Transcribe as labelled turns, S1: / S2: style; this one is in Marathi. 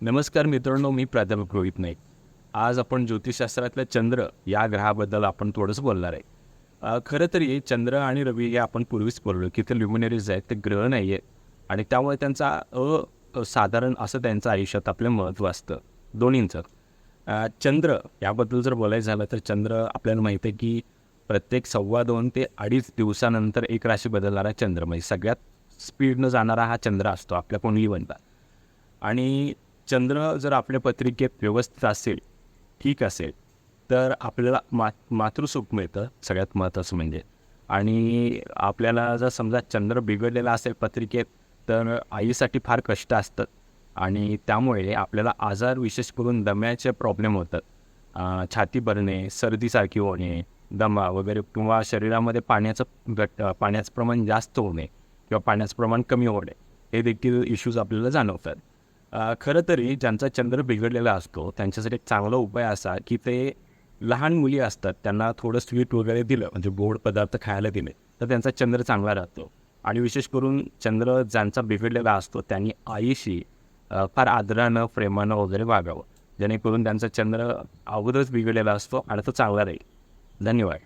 S1: नमस्कार मित्रांनो मी प्राध्यापक रोहित नाईक. आज आपण ज्योतिषशास्त्रातल्या चंद्र या ग्रहाबद्दल आपण थोडंसं बोलणार आहे. खरं तरी चंद्र आणि रवी हे आपण पूर्वीच बोललो. की ते ल्युमिनरीज आहेत ते ग्रह नाही आहेत आणि त्यामुळे त्यांचा अ साधारण असं त्यांचं आयुष्यात आपलं महत्त्व असतं. दोन्हींचं. चंद्र याबद्दल जर बोलायचं झालं तर चंद्र आपल्याला माहीत आहे की प्रत्येक सव्वा दोन ते अडीच दिवसानंतर एक राशी बदलणारा चंद्र. म्हणजे सगळ्यात स्पीडनं जाणारा हा चंद्र असतो आपल्या कोणीही बनला आणि चंद्र जर आपल्या पत्रिकेत व्यवस्थित असेल ठीक असेल तर आपल्याला मा मातृसुख मिळतं सगळ्यात महत्त्वाचं म्हणजे. आणि आपल्याला जर समजा चंद्र बिघडलेला असेल पत्रिकेत तर आईसाठी फार कष्ट असतात. आणि त्यामुळे आपल्याला आजार विशेष करून दम्याचे प्रॉब्लेम होतात. छाती भरणे सर्दीसारखी होणे दमा वगैरे किंवा शरीरामध्ये पाण्याचं घट पाण्याचं प्रमाण जास्त होणे किंवा पाण्याचं प्रमाण कमी होणे हे देखील इश्यूज आपल्याला जाणवतात. खरं तरी ज्यांचा चंद्र बिघडलेला असतो त्यांच्यासाठी एक चांगला उपाय असा की ते लहान मुली असतात त्यांना थोडं स्वीट वगैरे दिलं म्हणजे गोड पदार्थ खायला दिले तर त्यांचा चंद्र चांगला राहतो. आणि विशेष करून चंद्र ज्यांचा बिघडलेला असतो त्यांनी आईशी फार आदरानं प्रेमानं वगैरे वागावं. जेणेकरून त्यांचा चंद्र अगोदरच बिघडलेला असतो आणि तो चांगला राहील. धन्यवाद.